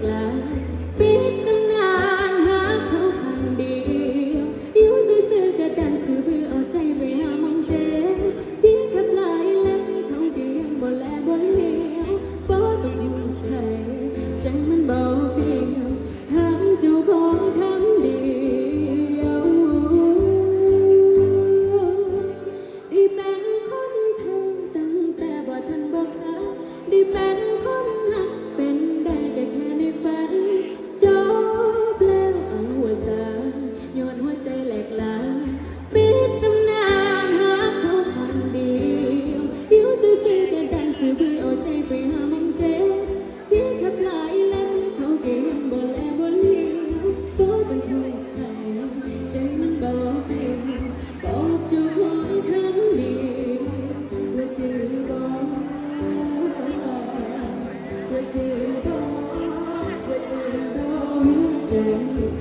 กลายปิดตำนานหาเขาคนเดียวอยู่ซื่อๆกระดังซื่อบือเอาใจไปหามองเจ๊ที่งขับลายเล่นเขาเดียงบ่แลบ่เหนียวบ่ต้องทุ่มไทยใจมันเบาเพียงทำเจ้าของทำดียได้เป็นคนเธอตั้งแต่บ่ทันบ่ค้าได้เป็น เป็นทุกข์ใจมันบอเพียงบอกเจ้าของคดีว่าจะบอกว่าจะบอกว่าจะบอกใจ